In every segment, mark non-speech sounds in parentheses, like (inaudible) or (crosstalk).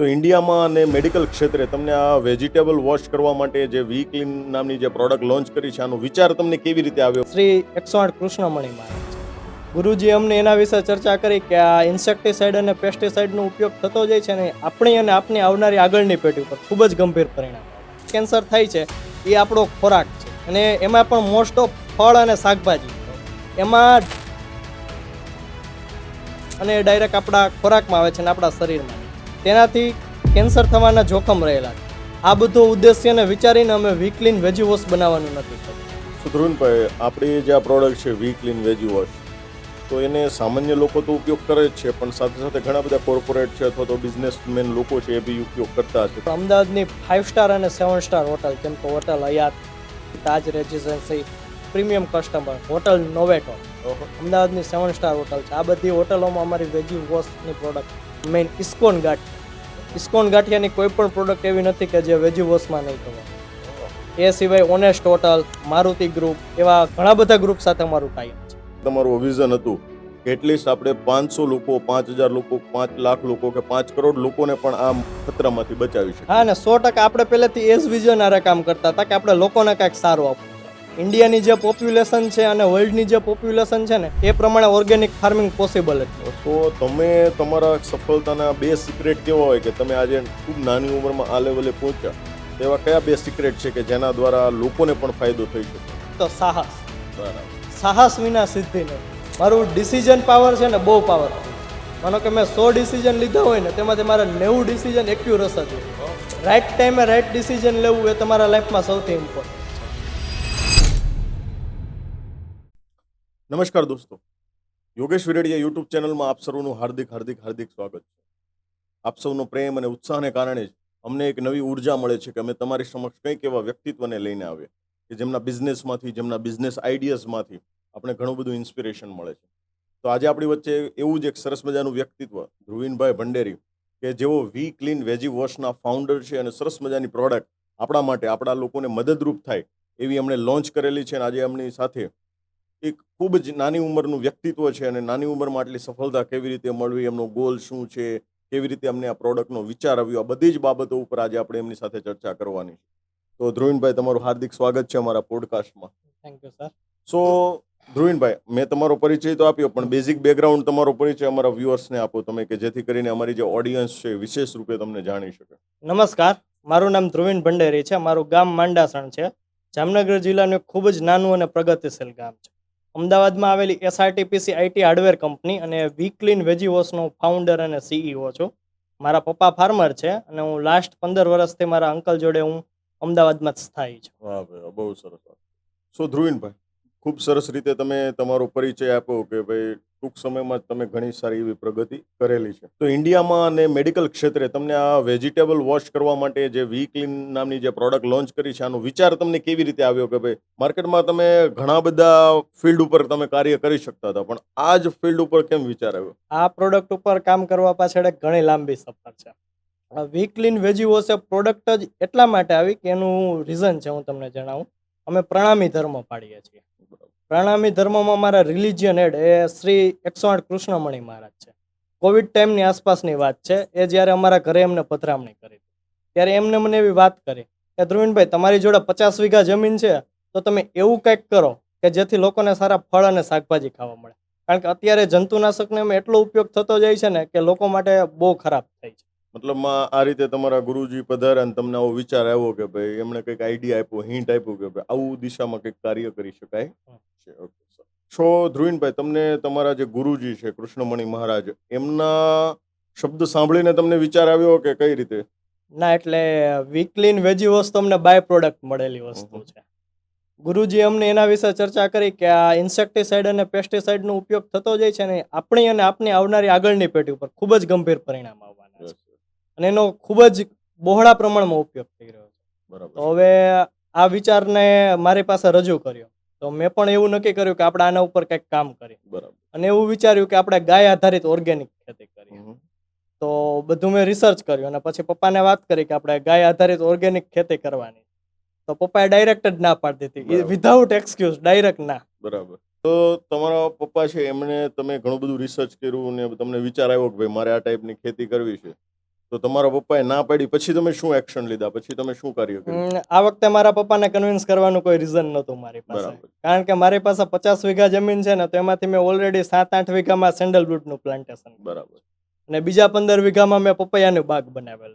તો ઇન્ડિયામાં અને મેડિકલ ક્ષેત્રે તમને આ વેજીટેબલ વોશ કરવા માટે જે વી ક્લીન નામની જે પ્રોડક્ટ લોન્ચ કરી છે, આનો વિચાર તમને કેવી રીતે આવ્યો? શ્રી એકસો આઠ કૃષ્ણમણી ગુરુજી અમને એના વિશે ચર્ચા કરી કે આ ઇન્સેક્ટિસાઇડ અને પેસ્ટિસાઇડનો ઉપયોગ થતો જાય છે ને આપણી અને આપની આવનારી આગળની પેઢી ઉપર ખૂબ જ ગંભીર પરિણામ કેન્સર થાય છે, એ આપણો ખોરાક છે અને એમાં પણ મોસ્ટ ઓફ ફળ અને શાકભાજી એમાં અને ડાયરેક્ટ આપણા ખોરાકમાં આવે છે અને આપણા શરીરમાં. તેનાથી કેન્સર થવાના જોખમ રહેલા છે. આ બધો ઉદ્દેશ્યને વિચારીને અમે વીકલીન વેજી વોશ બનાવવાનું નક્કી કર્યું. સુધરુનભાઈ આપણી જે આ પ્રોડક્ટ છે વીકલીન વેજી વોશ તો એને સામાન્ય લોકો તો ઉપયોગ કરે જ છે પણ સાથે સાથે ઘણા બધા કોર્પોરેટ છે અથવા તો બિઝનેસમેન લોકો છે એ બી ઉપયોગ કરતા છે. અમદાવાદની ફાઇવ સ્ટાર અને સેવન સ્ટાર હોટલ જેમ કે hotel અયાત Taj residency premium customer hotel Novotel અમદાવાદની સેવન સ્ટાર હોટલ છે. આ બધી હોટલોમાં અમારી વેજી વોશની પ્રોડક્ટ મેઇન ઇસ્કોન ગાંઠ ઇસ્કોન ગાંઠિયાની કોઈ પણ પ્રોડક્ટ એવી નથી કે જે વેજી વોશમાં નહીં કરવા એ સિવાય ઓનેસ્ટ હોટલ મારુતિ ગ્રુપ એવા ઘણા બધા ગ્રુપ સાથે અમારું ટાઈમ છે. તમારું વિઝન હતું એટલીસ્ટ આપણે પાંચસો લોકો પાંચ હજાર લોકો પાંચ લાખ લોકો કે પાંચ કરોડ લોકોને પણ આ ખતરામાંથી બચાવી શકીએ. હા ને સો ટકા આપણે પહેલેથી એ જ વિઝન આરે કામ કરતા હતા કે આપણે લોકોને કાંઈક સારું આપવું. ઇન્ડિયાની જે પોપ્યુલેશન છે અને વર્લ્ડની જે પોપ્યુલેશન છે ને એ પ્રમાણે ઓર્ગેનિક ફાર્મિંગ પોસિબલ જ. તો તમે તમારા સફળતાના બે સિક્રેટ કેવા હોય કે તમે આજે ખૂબ નાની ઉંમરમાં આ લેવલે પહોંચ્યા? તેવા કયા બે સિક્રેટ છે કે જેના દ્વારા લોકોને પણ ફાયદો થઈ શકે? તો સાહસ. સાહસ વિના સિદ્ધિ નહીં. મારું ડિસિઝન પાવર છે ને બહુ પાવર માનો કે મેં સો ડિસિઝન લીધા હોય ને તેમાંથી મારે નેવું ડિસિઝન એક્યુરસ જ રાઈટ ટાઈમે રાઈટ ડિસિઝન લેવું એ તમારા લાઈફમાં સૌથી ઇમ્પોર્ટન્ટ નમસ્કાર દોસ્તો. યોગેશ વિરડિયા યુટ્યુબ ચેનલમાં આપ સૌનું હાર્દિક હાર્દિક હાર્દિક સ્વાગત છે. આપ સૌનો પ્રેમ અને ઉત્સાહને કારણે જ અમને એક નવી ઊર્જા મળે છે કે અમે તમારી સમક્ષ કંઈક એવા વ્યક્તિત્વને લઈને આવીએ કે જેમના બિઝનેસમાંથી, જેમના બિઝનેસ આઈડિયાઝમાંથી આપણે ઘણું બધું ઇન્સ્પિરેશન મળે છે. તો આજે આપણી વચ્ચે એવું જ એક સરસ મજાનું વ્યક્તિત્વ, ધ્રુવીનભાઈ ભંડેરી, કે જેઓ વી ક્લીન વેજી વોશના ફાઉન્ડર છે અને સરસ મજાની પ્રોડક્ટ આપણા માટે આપણા લોકોને મદદરૂપ થાય એવી એમણે લોન્ચ કરેલી છે અને આજે એમની સાથે એક ખૂબ જ નાની ઉંમરનું વ્યક્તિત્વ છે અને નાની ઉંમરમાં આટલી સફળતા કેવી રીતે મળવી એમનો ગોલ શું છે કેવી રીતે અમને આ પ્રોડક્ટનો વિચાર આવ્યો આ બધી જ બાબતો ઉપર આજે આપણે એમની સાથે ચર્ચા કરવાની છે. તો ધ્રુવીનભાઈ તમારું હાર્દિક સ્વાગત છે અમારા પોડકાસ્ટમાં થેન્ક યુ સર સો ધ્રુવીનભાઈ મેં તમારો પરિચય તો આપ્યો પણ બેઝિક બેકગ્રાઉન્ડ તમારો પરિચય અમારા વ્યુઅર્સને આપો તમે કે જેથી કરીને અમારી જે ઓડિયન્સ છે વિશેષ રૂપે તમને જાણી શકે. નમસ્કાર. મારું નામ ધ્રુવીન ભંડેરી છે. મારું ગામ માંડાસણ છે. જામનગર જિલ્લાનું ખૂબ જ નાનું અને પ્રગતિશીલ ગામ છે. અમદાવાદમાં આવેલી એસઆરટીપીસી આઈટી હાર્ડવેર કંપની અને વીકલીન વેજી વોશનો ફાઉન્ડર અને સીઈઓ છું. મારા પપ્પા ફાર્મર છે અને હું લાસ્ટ પંદર વર્ષથી મારા અંકલ જોડે હું અમદાવાદમાં સ્થાયી છું. વાહ બહુ સરસ સો ધ્રુવીનભાઈ, ખૂબ સરસ રીતે તમે તમારો પરિચય આપ્યો કે ભાઈ ટૂંક સમયમાં તમે ઘણી સારી એવી પ્રગતિ કરેલી છે. તો ઇન્ડિયામાં અને મેડિકલ ક્ષેત્રે તમને આ વેજીટેબલ વોશ કરવા માટે જે વી ક્લીન નામની જે પ્રોડક્ટ લોન્ચ કરી છે આનો વિચાર તમને કેવી રીતે આવ્યો કે ભાઈ માર્કેટમાં તમે ઘણા બધા ફિલ્ડ ઉપર તમે કાર્ય કરી શકતા હતા પણ આ જ ફિલ્ડ ઉપર કેમ વિચાર આવ્યો? આ પ્રોડક્ટ ઉપર કામ કરવા પાછળ એક ઘણી લાંબી સફર છે. વીકલીન વેજી વોશ એ પ્રોડક્ટ જ એટલા માટે આવી કે એનું રીઝન છે હું તમને જણાવું. અમે પ્રણામી ધર્મ પાડીએ છીએ. પ્રણામી ધર્મમાં મારા રિલિજિયન હેડ એ શ્રી એકસો આઠ કૃષ્ણમણી મહારાજ છે. કોવિડ ટાઈમની આસપાસની વાત છે. એ જ્યારે અમારા ઘરે એમને પધરામણી કરી. ત્યારે એમને મને એવી વાત કરી કે ધ્રુવીનભાઈ તમારી જોડે પચાસ વીઘા જમીન છે, તો તમે એવું કંઈક કરો કે જેથી લોકોને સારા ફળ અને શાકભાજી ખાવા મળે. કારણ કે અત્યારે જંતુનાશકનો એમાં એટલો ઉપયોગ થતો જાય છે ને કે લોકો માટે બહુ ખરાબ થાય છે. મતલબમાં આ રીતે તમારા ગુરુજી પધાર્યા અને તમને આવો વિચાર આવ્યો કે ભાઈ એમણે કંઈક આઈડિયા આપ્યો હિન્ટ આપ્યો કે ભાઈ આવું દિશામાં કંઈક કાર્ય કરી શકાય છે. ઓકે છો ધ્રુવીનભાઈ તમને તમારા જે ગુરુજી છે કૃષ્ણમણી મહારાજ એમના શબ્દ સાંભળીને તમને વિચાર આવ્યો કે કઈ રીતે? ના એટલે વીકલીન વેજી વસ્તુ અમને બાય પ્રોડક્ટ મળેલી વસ્તુ છે. ગુરુજી અમને એના વિશે ચર્ચા કરી કે આ ઇન્સેક્ટિસાઇડ અને પેસ્ટિસાઇડનો ઉપયોગ થતો જાય છે ને આપણી અને આપની આવનારી આગળની પેઢી ઉપર ખૂબ જ ગંભીર પરિણામ અને એનો ખૂબ જ બહોળા પ્રમાણમાં ઉપયોગ થઈ રહ્યો છે. બરાબર. તો હવે આ વિચારને મારી પાસે રજૂ કર્યો. તો મેં પણ એવું નક્કી કર્યું કે આપણે આના ઉપર કંઈક કામ કરીએ. બરાબર. અને એવું વિચાર્યું કે આપણે ગાય આધારિત ઓર્ગેનિક ખેતી કરીએ. તો બધું મેં રિસર્ચ કર્યું અને પછી પપ્પાને વાત કરી કે આપણે ગાય આધારિત ઓર્ગેનિક ખેતી કરવાની. તો પપ્પાએ ડાયરેક્ટ જ ના પાડી દીધી. વિધાઉટ એક્સક્યુઝ ડાયરેક્ટ ના. બરાબર. તો તમારા પપ્પા છે એમણે તમે ઘણું બધું રિસર્ચ કર્યું ને તમને વિચાર આવ્યો કે ભાઈ મારે આ ટાઈપની ખેતી કરવી છે. તો તમારા પપ્પાએ ના પાડી પછી તમે શું એક્શન લીધા? પછી તમે શું કાર્ય કર્યું? આ વખતે મારા પપ્પાને કન્વિન્સ કરવાનું કોઈ રીઝન નહોતું મારી પાસે. કારણ કે મારી પાસે પચાસ વીઘા જમીન છે ને તો એમાંથી મેં ઓલરેડી સાત આઠ વીઘામાં સેન્ડલવુડનું પ્લાન્ટેશન બરાબર. અને બીજા પંદર વીઘામાં મેં પપૈયાની બાગ બનાવેલ.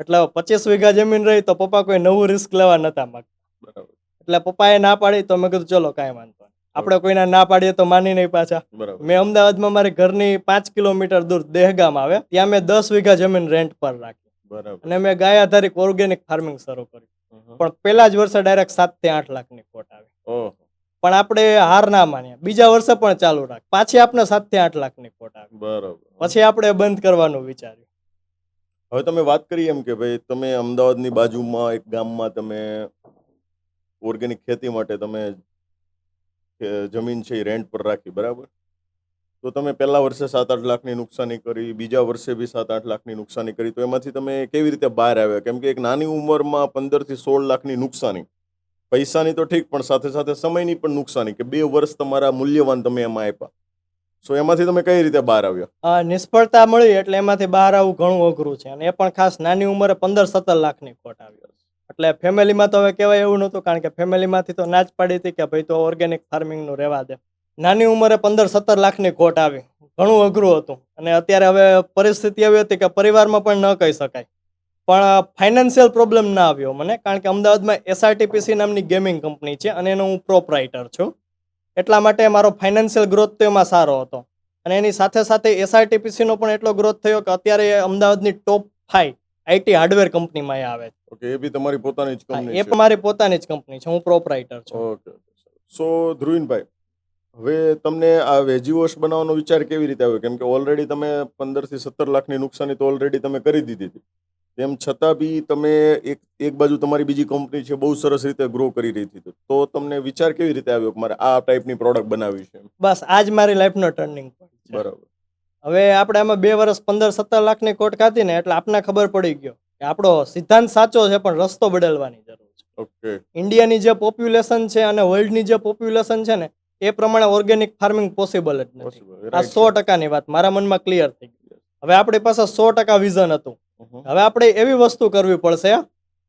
એટલે પચીસ વીઘા જમીન રહી તો પપ્પા કોઈ નવું રિસ્ક લેવા નતા માગતા. બરાબર. એટલે પપ્પાએ ના પાડી તો મેં કીધું ચલો કાંઈ વાંધો આપણે કોઈના ના પાડીએ તો માની નહીં પાછા. મેં અમદાવાદમાં મારી ઘરની પાંચ કિલોમીટર દૂર દેહગામ આવે ત્યાં મેં દસ વીઘા જમીન રેન્ટ પર રાખી. અને મેં ગાય આધારિત ઓર્ગેનિક ફાર્મિંગ શરૂ કર્યું પણ પેલા જ વર્ષે ડાયરેક્ટ સાતથી આઠ લાખની ખોટ આવી. પણ આપણે હાર ના માન્યા બીજા વર્ષે પણ ચાલુ રાખ. પાછી આપણે સાતથી આઠ લાખની ખોટ આવી. બરાબર. પછી આપણે બંધ કરવાનું વિચાર્યું. હવે તમે વાત કરી એમ કે ભાઈ તમે અમદાવાદની બાજુમાં એક ગામમાં તમે ઓર્ગેનિક ખેતી માટે તમે જમીન છે એ રેન્ટ પર રાખી, બરાબર? તો તમે પહેલા વર્ષે સાત આઠ લાખની નુકસાની કરી, બીજા વર્ષે બી સાત આઠ લાખની નુકસાની કરી, તો એમાંથી તમે કેવી રીતે બહાર આવ્યા? કેમ કે એક નાની ઉંમરમાં પંદરથી સોળ લાખની નુકસાની. પૈસાની તો ઠીક, પણ સાથે સાથે સમયની પણ નુકસાની, કે બે વર્ષ તમારા મૂલ્યવાન તમે એમાં આપ્યા. સો એમાંથી તમે કઈ રીતે બહાર આવ્યા? નિષ્ફળતા મળી, એટલે એમાંથી બહાર આવવું ઘણું અઘરું છે. અને એ પણ ખાસ નાની ઉંમરે પંદર સત્તર લાખની ખોટ આવી એટલે ફેમિલીમાં તો હવે કહેવાય એવું નહોતું, કારણ કે ફેમિલીમાંથી તો ના જ પાડી હતી કે ભાઈ તો ઓર્ગેનિક ફાર્મિંગનું રહેવા દે. નાની ઉંમરે પંદર સત્તર લાખની ખોટ આવી. ઘણું અઘરું હતું. અને અત્યારે હવે પરિસ્થિતિ એવી હતી કે પરિવારમાં પણ ન કહી શકાય. પણ ફાઇનાન્શિયલ પ્રોબ્લેમ ના આવ્યો મને, કારણ કે અમદાવાદમાં એસઆરટીપીસી નામની ગેમિંગ કંપની છે અને એનો હું પ્રોપરાઇટર છું. એટલા માટે મારો ફાઇનાન્શિયલ ગ્રોથ તો એમાં સારો હતો. અને એની સાથે સાથે એસઆરટીપીસીનો પણ એટલો ગ્રોથ થયો કે અત્યારે અમદાવાદની ટોપ ફાઈવ આઈટી હાર્ડવેર કંપનીમાં એ આવે છે. ઓકે એ બી તમારી પોતાની જ હા, કંપની એ છે. પણ મારી પોતાની જ કંપની છે હું પ્રોપરાઇટર છું. ઓકે સો ધ્રુવીનભાઈ હવે તમને આ વેજી વોશ બનાવવાનો વિચાર કેવી રીતે આવ્યો? કેમ કે ઓલરેડી તમે પંદરથી સત્તર લાખની નુકસાની તો ઓલરેડી તમે કરી દીધી હતી. તેમ છતાં બી તમે એક એક બાજુ તમારી બીજી કંપની છે બહુ સરસ રીતે ગ્રો કરી રહી હતી તો તમને વિચાર કેવી રીતે આવ્યો કે મારે આ ટાઈપની પ્રોડક્ટ બનાવવી છે બસ આ જ મારી લાઈફનો ટર્નિંગ પોઈન્ટ છે. બરાબર. હવે આપણે આમાં બે વર્ષ પંદર સત્તર લાખની કોટ કાતી ને એટલે આપને ખબર પડી ગયો કે આપણો સિદ્ધાંત સાચો છે પણ રસ્તો બદલવાની જરૂર છે. ઓકે ઇન્ડિયાની જે પોપ્યુલેશન છે અને વર્લ્ડની જે પોપ્યુલેશન છે ને એ પ્રમાણે ઓર્ગેનિક ફાર્મિંગ પોસિબલ જ નથી. આ સો ટકાની વાત મારા મનમાં ક્લિયર થઈ ગઈ. હવે આપણી પાસે સો ટકા વિઝન હતું. હવે આપણે એવી વસ્તુ કરવી પડશે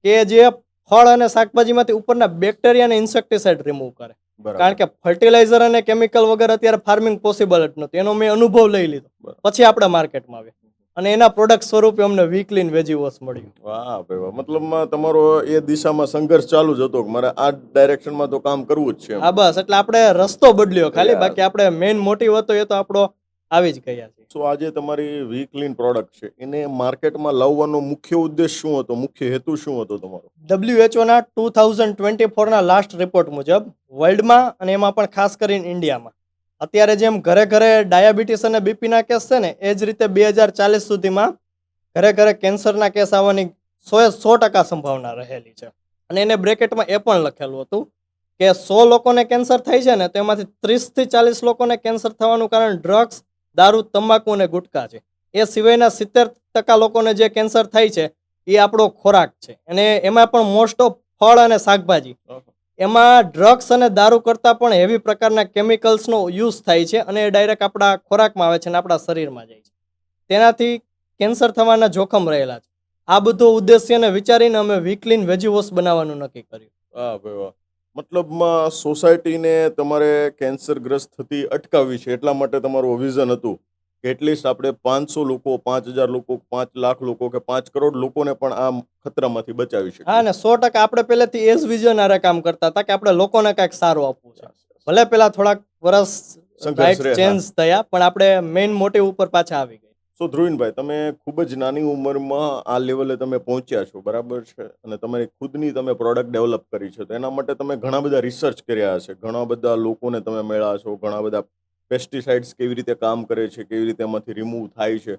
કે જે ફળ અને શાકભાજીમાંથી ઉપરના બેક્ટેરિયા અને ઇન્સેક્ટિસાઇડ રિમૂવ કરે. કારણ કે ફર્ટિલાઇઝર અને કેમિકલ વગર અત્યારે ફાર્મિંગ પોસિબલ જ નહોતું એનો મેં અનુભવ લઈ લીધો. પછી આપણા માર્કેટમાં આવ્યા. અને એના પ્રોડક્ટ સ્વરૂપે અમને વીકલીન વેજી વોશ મળ્યું. વાહ ભાઈ વાહ. મતલબ તમારો એ દિશામાં સંઘર્ષ ચાલુ જ હતો કે મારે આ ડાયરેક્શનમાં તો કામ કરવું જ છે. હા બસ. એટલે આપણે રસ્તો બદલ્યો ખાલી. બાકી આપણે મેઇન મોટિવ હતો એ તો આપણો આવી જ ગયા છે. સો આજે તમારી વીકલીન પ્રોડક્ટ છે. એને માર્કેટમાં લાવવાનો મુખ્ય ઉદ્દેશ શું હતો? મુખ્ય હેતુ શું હતો તમારો? ડબ્લ્યુએચઓના ટુ થાઉઝન્ડ ટ્વેન્ટી ફોરના લાસ્ટ રિપોર્ટ મુજબ વર્લ્ડમાં અને એમાં પણ ખાસ કરીને ઇન્ડિયામાં અત્યારે જેમ ઘરે ઘરે ડાયાબિટીસ અને બીપીના કેસ છે ને એ જ રીતે બે હજાર ચાલીસ સુધીમાં ઘરે ઘરે કેન્સરના કેસ આવવાની સો એ સો ટકા સંભાવના રહેલી છે. અને એને બ્રેકેટમાં એ પણ લખેલું હતું કે સો લોકોને કેન્સર થાય છે ને તેમાંથી ત્રીસથી ચાલીસ લોકોને કેન્સર થવાનું કારણ ડ્રગ્સ દારૂ તમાકુ અને ગુટખા છે. એ સિવાયના સિત્તેર ટકા લોકોને જે કેન્સર થાય છે એ આપણો ખોરાક છે. અને એમાં પણ મોસ્ટ ઓફ ફળ અને શાકભાજી. એમાં ડ્રગ્સ અને દારૂ કરતાં પણ હેવી પ્રકારના કેમિકલ્સનો યુઝ થાય છે અને એ ડાયરેક્ટ આપણા ખોરાકમાં આવે છે અને આપણા શરીરમાં જાય છે. તેનાથી કેન્સર થવાના જોખમ રહેલા છે. આ બધો ઉદ્દેશ્યને વિચારીને અમે વીકલીન વેજીવોસ બનાવવાનું નક્કી કર્યું. મતલબમાં સોસાયટીને તમારે કેન્સરગ્રસ્ત થતી અટકાવવી છે એટલા માટે તમારું વિઝન હતું કે એટલીસ્ટ આપણે પાંચસો લોકો પાંચ હજાર લોકો પાંચ લાખ લોકો કે પાંચ કરોડ લોકોને પણ આ ખતરામાંથી બચાવી શકીએ. હા અને સો ટકા આપણે પહેલેથી એ જ વિઝન આરે કામ કરતા હતા કે આપણે લોકોને કાંઈક સારું આપવું છે. ભલે પેલા થોડાક વર્ષ ચેન્જ થયા પણ આપણે મેઇન મોટિવ ઉપર પાછા આવી ગયા. સો ધ્રુવીનભાઈ, તમે ખૂબ જ નાની ઉંમરમાં આ લેવલે તમે પહોંચ્યા છો, બરાબર છે? અને તમારી ખુદની તમે પ્રોડક્ટ ડેવલપ કરી છે, તો એના માટે તમે ઘણા બધા રિસર્ચ કર્યા હશે. ઘણા બધા લોકોને તમે મળ્યા છો ઘણા બધા પેસ્ટિસાઇડ્સ કેવી રીતે કામ કરે છે, કેવી રીતે એમાંથી રિમૂવ થાય છે.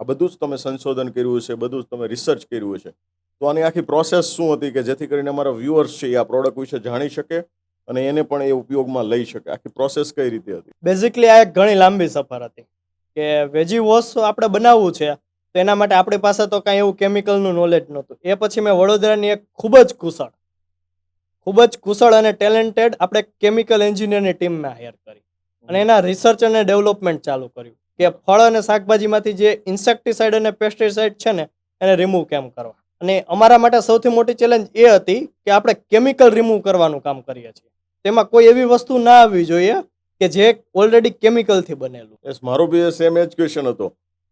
આ બધું જ તમે સંશોધન કર્યું છે બધું જ તમે રિસર્ચ કર્યું છે તો આની આખી પ્રોસેસ શું હતી કે જેથી કરીને અમારા વ્યુઅર્સ છે એ આ પ્રોડક્ટ વિશે જાણી શકે અને એને પણ એ ઉપયોગમાં લઈ શકે. આખી પ્રોસેસ કઈ રીતે હતી? બેઝિકલી આ એક ઘણી લાંબી સફર હતી. કે વેજી વોશ આપણે બનાવવું છે, તો એના માટે આપણી પાસે તો કાંઈ એવું કેમિકલનું નોલેજ નહોતું. એ પછી મેં વડોદરાની એક ખૂબ જ કુશળ, ખૂબ જ કુશળ અને ટેલેન્ટેડ આપણે કેમિકલ એન્જિનિયરની ટીમમાં હાયર કરી. અને એના રિસર્ચ અને ડેવલપમેન્ટ ચાલુ કર્યું, કે ફળ અને શાકભાજીમાંથી જે ઇન્સેક્ટિસાઇડ અને પેસ્ટિસાઇડ છે ને, એને રિમૂવ કેમ કરવા. અને અમારા માટે સૌથી મોટી ચેલેન્જ એ હતી કે આપણે કેમિકલ રિમૂવ કરવાનું કામ કરીએ છીએ. તેમાં કોઈ એવી વસ્તુ ના આવવી જોઈએ કે જે ઓલરેડી કેમિકલથી બનેલું. યસ મારો બી સેમ એજ ક્વેશ્ચન હતો.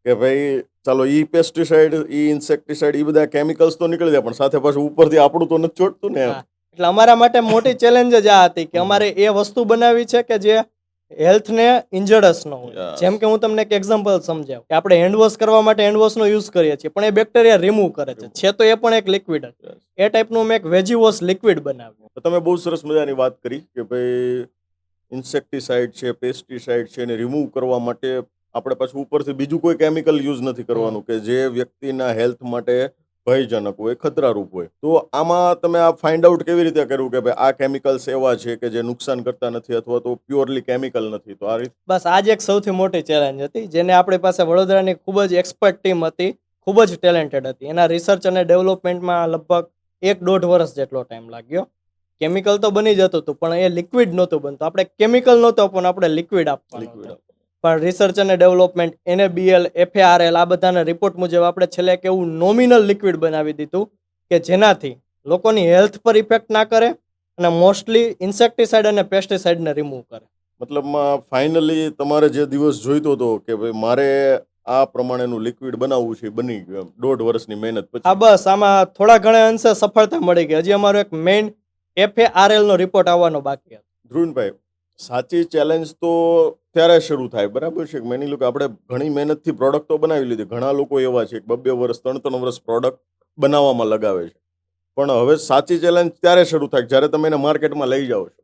કે ભાઈ ચાલો ઈ પેસ્ટિસાઇડ ઈ ઇન્સેક્ટિસાઇડ ઈ બધા કેમિકલ્સ તો નીકળી જાય પણ સાથે પાછું ઉપરથી આપણું તો નથી ચોટતું ને એટલે અમારા માટે મોટી ચેલેન્જ જ આ હતી કે અમારે એ વસ્તુ બનાવી છે કે જે હેલ્થને ઇન્જરસ ન હોય. જેમ કે હું તમને એક એક્ઝામ્પલ સમજાવું. કે આપણે હેન્ડવોશ કરવા માટે હેન્ડવોશનો યુઝ કરીએ છીએ પણ એ બેક્ટેરિયા રિમૂવ કરે છે. છે તો એ પણ એક લિક્વિડ એ ટાઈપનું મેં એક વેજી વોશ લિક્વિડ બનાવ્યું. તમે બહુ સરસ મજાની વાત કરી કે ભાઈ ઇન્સેક્ટિસાઇડ છે, પેસ્ટિસાઇડ છે એને રિમૂવ કરવા માટે આપણે પાછું ઉપરથી બીજું કોઈ કેમિકલ યુઝ નથી કરવાનું કે જે વ્યક્તિના હેલ્થ માટે ભયજનક હોય, ખતરારૂપ હોય. તો આમાં તમે આ ફાઇન્ડ આઉટ કેવી રીતે કર્યું કે ભાઈ આ કેમિકલ્સ એવા છે કે જે નુકસાન કરતા નથી અથવા તો પ્યોરલી કેમિકલ નથી? તો આ રીતે બસ આજ એક સૌથી મોટી ચેલેન્જ હતી, જેને આપણી પાસે વડોદરાની ખૂબ જ એક્સપર્ટ ટીમ હતી, ખૂબ જ ટેલેન્ટેડ હતી. એના રિસર્ચ અને ડેવલપમેન્ટમાં લગભગ એક દોઢ વર્ષ જેટલો ટાઈમ લાગ્યો. કેમિકલ તો બની જતું હતું પણ એ લિક્વિડ નહોતું બનતું. આપણે કેમિકલ નહોતો પણ આપણે લિક્વિડ આપવાનું લિક્વિડ પણ રિસર્ચ અને ડેવલપમેન્ટ એનએબીએલ એફએઆરએલ આ બધાના રિપોર્ટ મુજબ આપણે છેલ્લે એક એવું નોમિનલ લિક્વિડ બનાવી દીધું કે જેનાથી લોકોની હેલ્થ પર ઇફેક્ટ ના કરે અને મોસ્ટલી ઇન્સેક્ટિસાઇડ અને પેસ્ટિસાઇડને રિમૂવ કરે. મતલબમાં ફાઇનલી તમારે જે દિવસ જોઈતો હતો કે ભાઈ મારે આ પ્રમાણેનું લિક્વિડ બનાવવું છે બની ગયું દોઢ વર્ષની મહેનત હા પછી બસ. આમાં થોડા ઘણા અંશે સફળતા મળી ગઈ. હજી અમારો એક મેઇન એફએઆરએલ નો રિપોર્ટ આવવાનો બાકી હતો. ધ્રુવનભાઈ સાચી ચેલેન્જ તો ત્યારે શરૂ થાય બરાબર છે મેની લો કે આપણે ઘણી મહેનતથી પ્રોડક્ટ તો બનાવી લીધી ઘણા લોકો એવા છે કે બબ્બે વર્ષ ત્રણ ત્રણ વર્ષ પ્રોડક્ટ બનાવવામાં લગાવે છે. પણ હવે સાચી ચેલેન્જ ત્યારે શરૂ થાય જ્યારે તમે એને માર્કેટમાં લઈ જાઓ છો.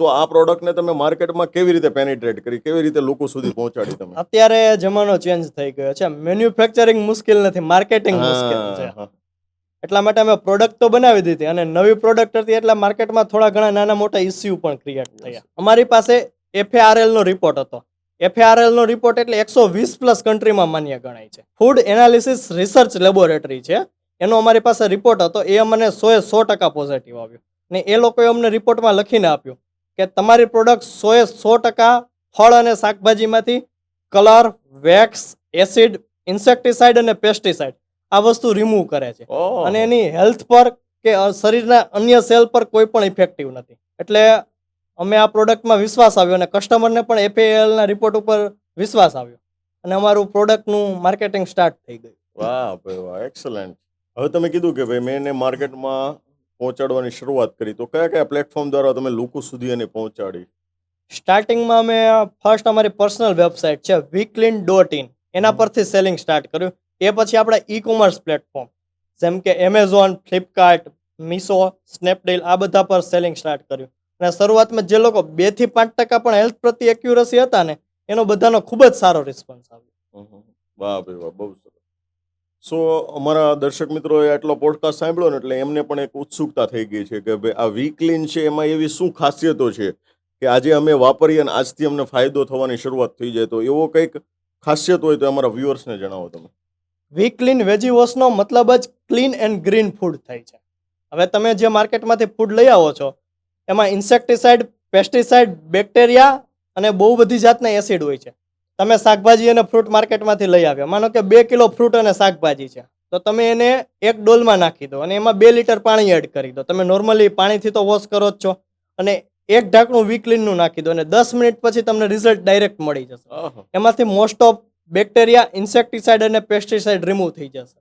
તો આ પ્રોડક્ટને તમે માર્કેટમાં કેવી રીતે પેનિટ્રેટ કરી કેવી રીતે લોકો સુધી પહોંચાડી તમે? અત્યારે જમાનો ચેન્જ થઈ ગયો છે. મેન્યુફેક્ચરિંગ મુશ્કેલ નથી માર્કેટિંગ મુશ્કેલ છે. એટલા માટે અમે પ્રોડક્ટ તો બનાવી દીધી અને નવી પ્રોડક્ટ હતી એટલે માર્કેટમાં થોડા ઘણા નાના મોટા ઇસ્યુ પણ ક્રિએટ થયા. અમારી પાસે એફએઆરએલ નો રિપોર્ટ હતો. એફએઆરએલ નો રિપોર્ટ એટલે એકસો વીસ પ્લસ કન્ટ્રીમાં માન્ય ગણાય છે. ફૂડ એનાલિસિસ રિસર્ચ લેબોરેટરી છે. એનો અમારી પાસે રિપોર્ટ હતો. એ અમને સો એ સો ટકા પોઝિટિવ આવ્યો. ને એ લોકોએ અમને રિપોર્ટમાં લખીને આપ્યું કે તમારી પ્રોડક્ટ સો એ સો ટકા ફળ અને શાકભાજીમાંથી કલર વેક્સ એસિડ ઇન્સેક્ટિસાઇડ અને પેસ્ટિસાઇડ આ વસ્તુ રિમૂવ કરે છે. અને એની હેલ્થ પર કે શરીરના અન્ય સેલ પર કોઈ પણ ઇફેક્ટિવ નથી. એટલે અમે આ પ્રોડક્ટમાં વિશ્વાસ આવ્યો અને કસ્ટમરને પણ એપીએલ રિપોર્ટ ઉપર વિશ્વાસ આવ્યો. અને અમારું પ્રોડક્ટનું માર્કેટિંગ સ્ટાર્ટ થઈ ગયું. વાહ ભાઈ વાહ એક્સલન્ટ હવે તમે કીધું કે ભાઈ મેં એને માર્કેટમાં પહોંચાડવાની શરૂઆત કરી. તો કયા કયા પ્લેટફોર્મ દ્વારા તમે લોકો સુધી એને પહોંચાડી? સ્ટાર્ટિંગમાં અમે ફર્સ્ટ અમારી પર્સનલ વેબસાઇટ છે વીકલિન ડોટ ઇન એના પરથી સેલિંગ સ્ટાર્ટ કર્યું. એ પછી આપણે ઈ કોમર્સ પ્લેટફોર્મ જેમ કે એમેઝોન ફ્લિપકાર્ટ મીશો સ્નેપડીલ આ બધા પર સેલિંગ સ્ટાર્ટ કર્યું. અને શરૂઆતમાં જે લોકો બેથી પાંચ ટકા પણ હેલ્થ પ્રત્યે એક્યુરસી હતા ને, એનો બધાનો ખૂબ જ સારો રિસ્પોન્સ આવ્યો. વાહ, ભાઈ વાહ, બહુ સરસ. સો અમારા દર્શક મિત્રોએ આટલો પોડકાસ્ટ સાંભળ્યો ને, એટલે એમને પણ એક ઉત્સુકતા થઈ ગઈ છે કે ભાઈ આ વીકલીન છે, એમાં એવી શું ખાસિયતો છે કે આજે અમે વાપરીએ અને આજથી અમને ફાયદો થવાની શરૂઆત થઈ જાય. તો એવો કંઈક ખાસિયત હોય તો અમારા વ્યુઅર્સને જણાવો તમે. વીકલીન વેજી વોશનો મતલબ જ ક્લીન એન્ડ ગ્રીન ફૂડ થાય છે. હવે તમે જે માર્કેટમાંથી ફૂડ લઈ આવો છો એમાં ઇન્સેક્ટિસાઇડ પેસ્ટિસાઇડ બેક્ટેરિયા અને બહુ બધી જાતના એસિડ હોય છે. તમે શાકભાજી અને ફ્રૂટ માર્કેટમાંથી લઈ આવ્યા. માનો કે બે કિલો ફ્રૂટ અને શાકભાજી છે. તો તમે એને એક ડોલમાં નાખી દો અને એમાં બે લીટર પાણી એડ કરી દો. તમે નોર્મલી પાણીથી તો વોશ કરો જ છો. અને એક ઢાંકણું વીકલીનનું નાખી દો અને દસ મિનિટ પછી તમને રિઝલ્ટ ડાયરેક્ટ મળી જશે. એમાંથી મોસ્ટ ઓફ બેક્ટેરિયા ઇન્સેક્ટિસાઇડ અને પેસ્ટિસાઇડ રિમૂવ થઈ જશે.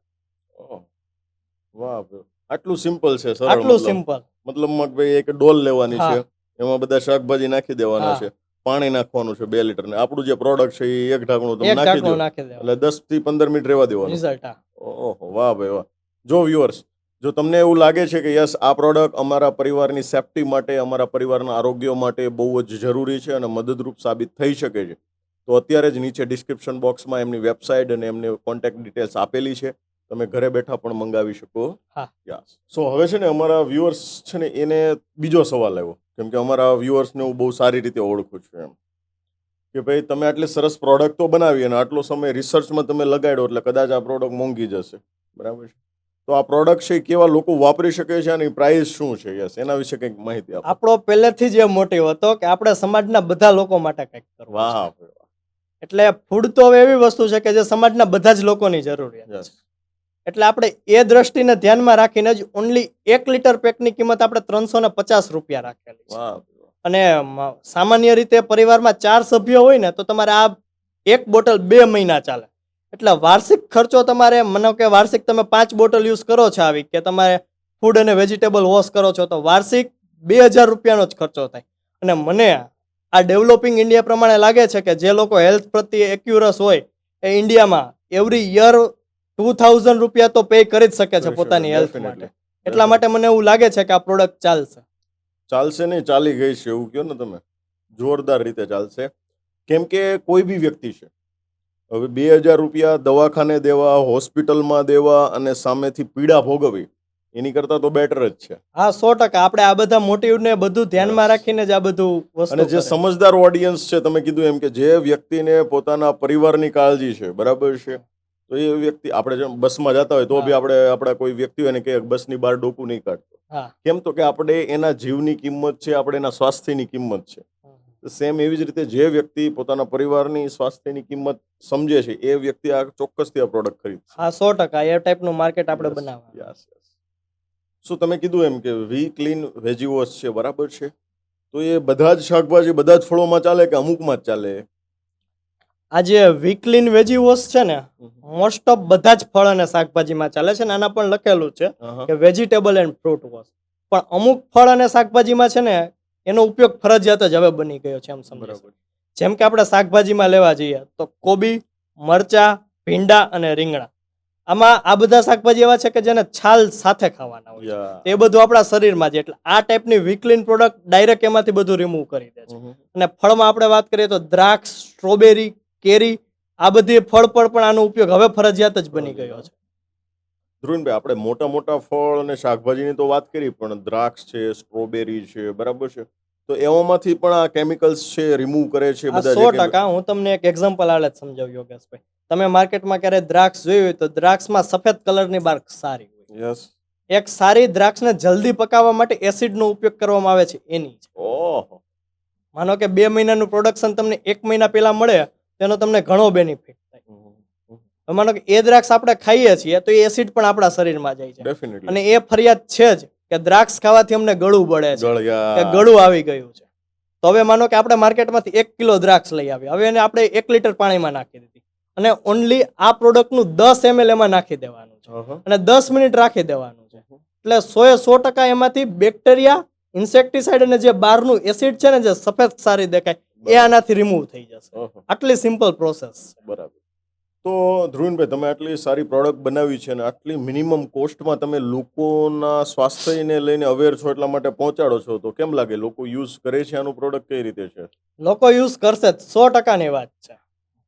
વાહ આટલું સિમ્પલ છે સરળ આટલું. સિમ્પલ મતલબ ભાઈ એક ડોલ લેવાની છે એમાં બધા શાકભાજી નાખી દેવાના છે પાણી નાખવાનું છે બે લીટર ને. આપણું જે પ્રોડક્ટ છે એ એક ઢાંકણું તમે નાખી દો એટલે દસથી પંદર મિનિટ રહેવા દેવાનું. રિઝલ્ટ ઓહો વાહ ભાઈ વાહ. જો વ્યુઅર્સ જો તમને એવું લાગે છે કે યસ આ પ્રોડક્ટ અમારા પરિવારની સેફટી માટે અમારા પરિવારના આરોગ્ય માટે બહુ જ જરૂરી છે અને મદદરૂપ સાબિત થઈ શકે છે તો અત્યારે જ નીચે ડિસ્ક્રિપ્શન બોક્સમાં એમની વેબસાઇટ અને એમની કોન્ટેક્ટ ડિટેલ્સ આપેલી છે. તમે ઘરે બેઠા પણ મંગાવી શકો. યસ સો હવે છે ને અમારા વ્યુઅર્સ છે ને એને બીજો સવાલ આવ્યો. કેમ કે અમારા વ્યુઅર્સને હું બહુ સારી રીતે ઓળખું છું એમ. કે ભાઈ તમે આટલી સરસ પ્રોડક્ટ તો બનાવી અને આટલો સમય રિસર્ચમાં તમે લગાડ્યો એટલે કદાચ આ પ્રોડક્ટ મોંઘી જશે. બરાબર છે? તો આ પ્રોડક્ટ છે એ કેવા લોકો વાપરી શકે છે અને પ્રાઇસ શું છે? યસ એના વિશે કંઈક માહિતી આપો. આપણો પહેલેથી જ એ મોટિવ હતો કે આપણે સમાજના બધા લોકો માટે કંઈક કરવું વાહ. એટલે ફૂડ તો હવે એવી વસ્તુ છે કે જે સમાજના બધા જ લોકોની જરૂરિયાત છે. એટલે આપણે એ દ્રષ્ટિને ધ્યાનમાં રાખીને જ ઓનલી એક લીટર પેકની કિંમત આપણે ત્રણસો ને પચાસ રૂપિયા રાખેલી છે. અને સામાન્ય રીતે પરિવારમાં ચાર સભ્યો હોય ને તો તમારે આ એક બોટલ બે મહિના ચાલે. એટલે વાર્ષિક ખર્ચો તમારે મને કે વાર્ષિક તમે પાંચ બોટલ યુઝ કરો છો આવી કે તમારે ફૂડ અને વેજીટેબલ વોશ કરો છો તો વાર્ષિક બે હજાર રૂપિયાનો જ ખર્ચો થાય. અને મને આ ડેવલપિંગ ઇન્ડિયા પ્રમાણે લાગે છે કે જે લોકો હેલ્થ પ્રત્યે એક્યુરસ હોય એ ઇન્ડિયામાં એવરી યર ટુ થાઉઝન્ડ રૂપિયા તો પે કરી જ શકે છે પોતાની હેલ્થ માટે. એટલા માટે મને એવું લાગે છે કે આ પ્રોડક્ટ ચાલશે. ચાલશે નહીં ચાલી ગઈ છે એવું કહો ને તમે. જોરદાર રીતે ચાલશે. કેમ કે કોઈ બી વ્યક્તિ છે હવે બે હજાર રૂપિયા દવાખાને દેવા હોસ્પિટલમાં દેવા અને સામેથી પીડા ભોગવવી એની કરતા તો બેટર જ છે. હા સો ટકા. આપણે આ બધા મોટિવને બધું ધ્યાનમાં રાખીને જ આ બધું અને જે સમજદાર ઓડિયન્સ છે તમે કીધું એમ કે જે વ્યક્તિને પોતાના પરિવારની કાળજી છે બરાબર છે? તો એ વ્યક્તિ આપણે જેમ બસમાં જતા હોય તો. બી આપણે આપણા કોઈ વ્યક્તિ હોય ને કે બસની બહાર ડોકું નહીં કાઢતો. કેમ તો કે આપણે એના જીવની કિંમત છે આપણે એના સ્વાસ્થ્યની કિંમત છે. સેમ એવી જ રીતે જે વ્યક્તિ પોતાના પરિવારની સ્વાસ્થ્યની કિંમત સમજે છે એ વ્યક્તિ આ ચોક્કસથી આ પ્રોડક્ટ ખરીદશે. હા સો ટકા. એ ટાઈપનું માર્કેટ આપણે બનાવવા. શું તમે કીધું એમ કે વી ક્લીન વેજી છે બરાબર છે? તો એ બધા જ શાકભાજી બધા જ ફળોમાં ચાલે કે અમુકમાં જ ચાલે? આ જે વીકલીન વેજીવોસ છે ને મોસ્ટ ઓફ બધા જ ફળ અને શાકભાજીમાં ચાલે છે ને આના પણ લખેલું છે કે વેજીટેબલ એન્ડ ફ્રૂટ વોશ પણ અમુક ફળ અને શાકભાજીમાં છે ને એનો ઉપયોગ ફરજિયાત જ હવે બની ગયો છે એમ સમજો જેમ કે આપણે શાકભાજીમાં લેવા જઈએ તો કોબી મરચા ભીંડા અને રીંગણા. આમાં આ બધા શાકભાજી એવા છે કે જેને છાલ સાથે ખાવાના હોય એ બધું આપણા શરીરમાં છે. એટલે આ ટાઈપની વીકલીન પ્રોડક્ટ ડાયરેક્ટ એમાંથી બધું રિમૂવ કરી દે છે. અને ફળમાં આપણે વાત કરીએ તો દ્રાક્ષ સ્ટ્રોબેરી કેરી આ બધી ફળ પર પણ આનો ઉપયોગ હવે ફરજિયાત જ બની ગયો છે. ધ્રુવનભાઈ આપણે મોટા મોટા ફળ અને શાકભાજીની તો વાત કરી પણ દ્રાક્ષ છે સ્ટ્રોબેરી છે બરાબર છે. તો એમાંથી પણ આ કેમિકલ્સ છે રિમૂવ કરે છે બધા સો ટકા. હું તમને એક એક્ઝામ્પલ આલે સમજાવું યોગેશભાઈ. તમે માર્કેટમાં ક્યારે દ્રાક્ષ જોઈ હોય તો દ્રાક્ષમાં સફેદ કલરની બાર્ક સારી હોય. યસ એક સારી દ્રાક્ષને જલ્દી પકાવવા માટે એસિડનો ઉપયોગ કરવામાં આવે છે એની ઓહો. માનો કે બે મહિનાનું પ્રોડક્શન તમને એક મહિના પહેલા મળે તેનો તમને ઘણો બેનિફિટ થાય. માનો કે એ દ્રાક્ષ આપણે ખાઈએ છીએ તો એ એસિડ પણ આપણા શરીરમાં જાય છે. અને એ ફરિયાદ છે જ. કે દ્રાક્ષ ખાવાથી અમને ગળું બળે છે. કે ગળું આવી ગયું છે. તો હવે માનો કે આપણે માર્કેટમાંથી એક કિલો દ્રાક્ષ લઈ આવી હવે એને આપણે એક લીટર પાણીમાં નાખી દીધી. અને ઓનલી આ પ્રોડક્ટનું દસ એમએલ એમાં નાખી દેવાનું છે. અને દસ મિનિટ રાખી દેવાનું છે. એટલે સો એ સો ટકા એમાંથી બેક્ટેરિયા ઇન્સેક્ટિસાઇડ અને જે બહારનું એસિડ છે ને જે સફેદ સારી દેખાય એ આનાથી રિમૂવ થઈ જશે. આટલી સિમ્પલ પ્રોસેસ બરાબર. તો ધ્રુવનભાઈ તમે આટલી સારી પ્રોડક્ટ બનાવી છે અને આટલી મિનિમમ કોસ્ટમાં તમે લોકોના સ્વાસ્થ્યને લઈને અવેર છો એટલા માટે પહોંચાડો છો તો કેમ લાગે? લોકો યુઝ કરે છે આનું પ્રોડક્ટ કઈ રીતે છે? લોકો યુઝ કરશે સો ટકાની વાત છે.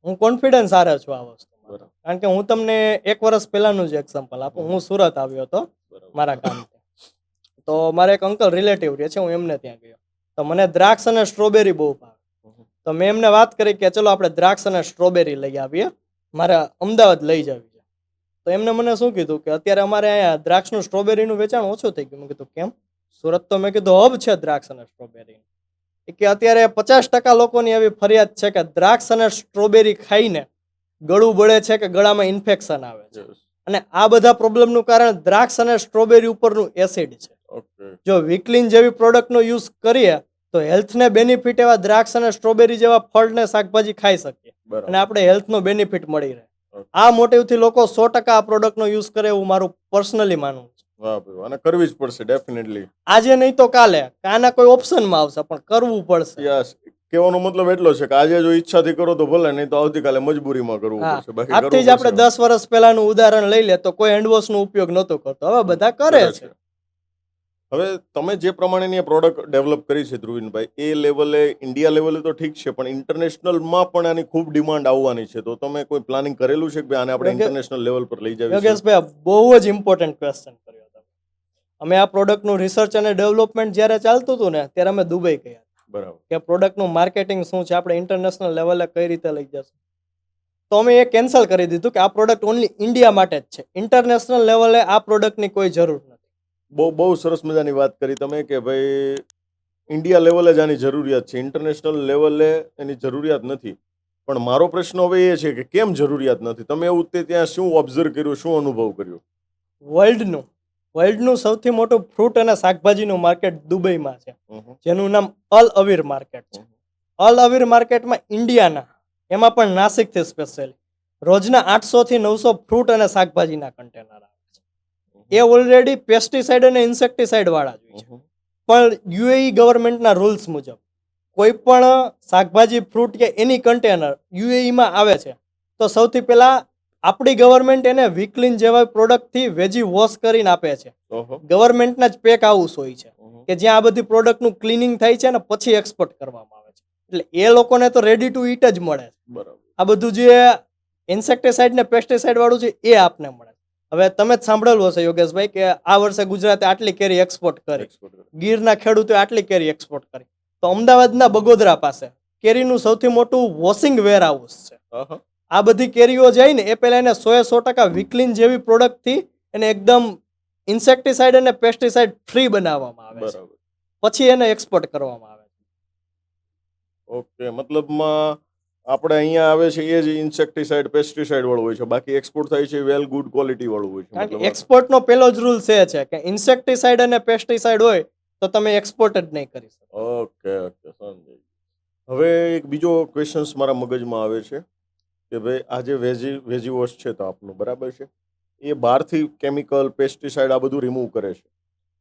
હું કોન્ફિડન્સ હારે છું આ વસ્તુ કારણ કે હું તમને એક વર્ષ પહેલાનું જ એક્ઝામ્પલ આપું. હું સુરત આવ્યો હતો મારા કામ તો મારા એક અંકલ રિલેટિવ રહે છે હું એમને ત્યાં ગયો. તો મને દ્રાક્ષ અને સ્ટ્રોબેરી બહુ ભાવે. તો મેં એમને વાત કરી કે ચલો આપણે દ્રાક્ષ અને સ્ટ્રોબેરી લઈ આવીએ. મારે અમદાવાદ લઈ જવી છે. તો એમને મને શું કીધું કે અત્યારે અમારે અહીંયા દ્રાક્ષનું સ્ટ્રોબેરીનું વેચાણ ઓછું થઈ ગયું. મેં કીધું કેમ? સુરત તો મેં કીધું હબ છે દ્રાક્ષ અને સ્ટ્રોબેરી. કે અત્યારે પચાસ ટકા લોકોની એવી ફરિયાદ છે કે દ્રાક્ષ અને સ્ટ્રોબેરી ખાઈને ગળું બળે છે કે ગળામાં ઇન્ફેક્શન આવે છે. અને આ બધા પ્રોબ્લેમનું કારણ દ્રાક્ષ અને સ્ટ્રોબેરી ઉપરનું એસિડ છે. જો વિકલિન જેવી પ્રોડક્ટનો યુઝ કરીએ તો હેલ્થને બેનિફિટ એવા દ્રાક્ષ અને સ્ટ્રોબેરી જેવા ફળ ને શાકભાજી ખાઈ શકીએ. અને આપણે હેલ્થનો બેનિફિટ મળી રહે. આ મોટિવથી લોકો સો ટકા આ પ્રોડક્ટનો યુઝ કરે એવું મારું પર્સનલી માનવું છે. અને કરવી જ પડશે ડેફિનેટલી. આજે નહીં તો કાલે. આના કોઈ ઓપ્શનમાં આવશે પણ કરવું પડશે. યસ. કહેવાનો મતલબ એટલો છે કે આજે જો ઈચ્છાથી કરો તો ભલે નહીં તો આવતીકાલે મજબૂરીમાં કરવું પડશે. બાકી આજથી જ આપણે. દસ વર્ષ પહેલાનું ઉદાહરણ લઈ લે તો કોઈ હેન્ડવોશનો ઉપયોગ નહોતો કરતો. હવે બધા કરે છે. હવે તમે જે પ્રમાણેની પ્રોડક્ટ ડેવલપ કરી છે ધ્રુવીનભાઈ એ લેવલે ઇન્ડિયા લેવલે તો ઠીક છે પણ ઇન્ટરનેશનલમાં પણ આની ખૂબ ડિમાન્ડ આવવાની છે. તો તમે કોઈ પ્લાનિંગ કરેલું છે કે ભાઈ આને આપણે ઇન્ટરનેશનલ લેવલ પર લઈ છે યોગેશભાઈ બહુ જ ઇમ્પોર્ટન્ટ ક્વેશ્ચન કર્યો તમે. અમે આ પ્રોડક્ટનું રિસર્ચ અને ડેવલપમેન્ટ જ્યારે ચાલતું હતું ને ત્યારે અમે દુબઈ ગયા બરાબર. કે પ્રોડક્ટનું માર્કેટિંગ શું છે આપણે ઇન્ટરનેશનલ લેવલે કઈ રીતે લઈ જશું? તો અમે એ કેન્સલ કરી દીધું કે આ પ્રોડક્ટ ઓનલી ઇન્ડિયા માટે જ છે. ઇન્ટરનેશનલ લેવલે આ પ્રોડક્ટની કોઈ જરૂર નથી. બહુ બહુ સરસ મજાની વાત કરી તમે કે ભાઈ ઇન્ડિયા લેવલે જ આની જરૂરિયાત છે. ઇન્ટરનેશનલ લેવલે એની જરૂરિયાત નથી. પણ મારો પ્રશ્ન હવે એ છે કે કેમ જરૂરિયાત નથી? તમે એવું તે ત્યાં શું ઓબ્ઝર્વ કર્યું શું અનુભવ કર્યો? વર્લ્ડનું વર્લ્ડનું સૌથી મોટું ફ્રૂટ અને શાકભાજીનું માર્કેટ દુબઈમાં છે. જેનું નામ અલ અવીર માર્કેટ છે. અલ અવીર માર્કેટમાં ઇન્ડિયાના એમાં પણ નાસિકથી સ્પેશિયલી રોજના આઠસોથી નવસો ફ્રૂટ અને શાકભાજીના કન્ટેનર એ ઓલરેડી પેસ્ટિસાઇડ અને ઇન્સેક્ટિસાઇડ વાળા જ હોય છે. પણ યુએઈ ગવર્મેન્ટના રૂલ્સ મુજબ કોઈ પણ શાકભાજી ફ્રૂટ કે એની કન્ટેનર યુએઈમાં આવે છે તો સૌથી પહેલા આપણી ગવર્મેન્ટ એને વિકલિન જેવા પ્રોડક્ટથી વેજી વોશ કરીને આપે છે. ગવર્મેન્ટના જ પેક હાઉસ હોય છે કે જ્યાં આ બધી પ્રોડક્ટનું ક્લિનિંગ થાય છે અને પછી એક્સપોર્ટ કરવામાં આવે છે. એટલે એ લોકોને તો રેડી ટુ ઇટ જ મળે છે. બરાબર. આ બધું જે ઇન્સેક્ટિસાઇડ ને પેસ્ટિસાઇડ વાળું છે એ આપને મળે હવે તમે જ સાંભળેલું હશે યોગેશભાઈ કે આ વર્ષે ગુજરાતે આટલી કેરી એક્સપોર્ટ કરી. ગીરના ખેડૂતોએ આટલી કેરી એક્સપોર્ટ કરી. તો અમદાવાદના બગોદરા પાસે કેરીનું સૌથી મોટું વોશિંગ વેર હાઉસ છે. આ બધી કેરીઓ જાય ને એ પહેલા એને સો સો ટકા વિકલીન જેવી પ્રોડક્ટથી એને એકદમ ઇન્સેક્ટિસાઇડ અને પેસ્ટિસાઇડ ફ્રી બનાવવામાં આવે છે. પછી એને એક્સપોર્ટ કરવામાં આવે છે. ઓકે મતલબમાં આપણે અહીંયા આવે છે એ જ ઇન્સેક્ટિસાઇડ પેસ્ટિસાઇડ વાળું હોય છે. બાકી એક્સપોર્ટ થાય છે વેલ ગુડ ક્વોલિટી વાળું હોય છે. કારણ કે એક્સપોર્ટનો પહેલો જ રૂલ છે છે કે ઇન્સેક્ટિસાઇડ અને પેસ્ટિસાઇડ હોય તો તમે એક્સપોર્ટ જ નહીં કરી શકો. ઓકે ઓકે સમજાઈ હવે એક બીજો ક્વેશ્ચન્સ મારા મગજમાં આવે છે કે ભાઈ આ જે વેજી વેજી વોશ છે તો આપનું બરાબર છે? એ બહારથી કેમિકલ પેસ્ટિસાઇડ આ બધું રિમૂવ કરે છે.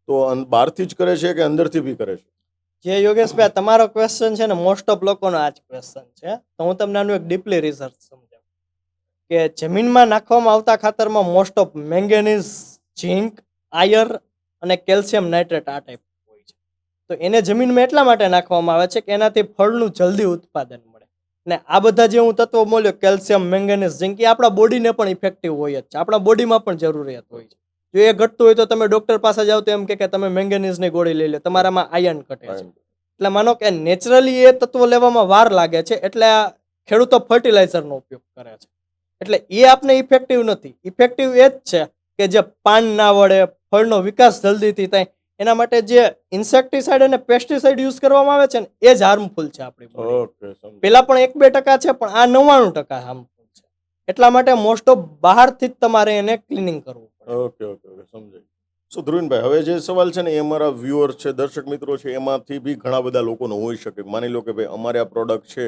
તો બહારથી જ કરે છે કે અંદરથી બી કરે છે? જે યોગેશભાઈ, તમારો ક્વેશ્ચન છે ને મોસ્ટ ઓફ લોકોનો આ જ ક્વેશ્ચન છે. તો હું તમને આનું એક ડીપલી રિસર્ચ સમજાવું. કે જમીનમાં નાખવામાં આવતા ખાતરમાં most of manganese zinc iron અને કેલ્શિયમ નાઇટ્રેટ આ ટાઈપ હોય છે. તો એને જમીનમાં એટલા માટે નાખવામાં આવે છે કે એનાથી ફળનું જલ્દી ઉત્પાદન મળે. ને આ બધા જે હું તત્વો બોલ્યો કેલ્શિયમ મેંગેનીઝ ઝીંક એ આપણા બોડીને પણ ઇફેક્ટિવ હોય જ છે. આપણા બોડીમાં પણ જરૂરિયાત હોય છે. જો એ ઘટતું હોય તો તમે ડોક્ટર પાસે જાઓ તો એમ કે તમે મેંગેનીઝની ગોળી લઈ લો. તમારામાં આયર્ન ઘટે છે. એટલે માનો કે નેચરલી એ તત્વો લેવામાં વાર લાગે છે એટલે આ ખેડૂતો ફર્ટિલાઇઝરનો ઉપયોગ કરે છે. એટલે એ આપને ઇફેક્ટિવ નથી. ઇફેક્ટિવ એ જ છે કે જે પાન ના વળે ફળનો વિકાસ જલ્દીથી થાય એના માટે જે ઇન્સેક્ટિસાઇડ અને પેસ્ટિસાઇડ યુઝ કરવામાં આવે છે ને એ જ હાર્મફુલ છે આપણી પેલા પણ એક બે ટકા છે પણ આ નવ્વાણું ટકા હાર્મફુલ છે. એટલા માટે મોસ્ટ ઓફ બહારથી જ તમારે એને ક્લિનિંગ કરવું ઓકે ઓકે ઓકે સમજાય સો ધ્રુવીનભાઈ હવે જે સવાલ છે ને એ અમારા વ્યુઅર છે દર્શક મિત્રો છે એમાંથી બી ઘણા બધા લોકોનો હોઈ શકે. માની લો કે ભાઈ અમારે આ પ્રોડક્ટ છે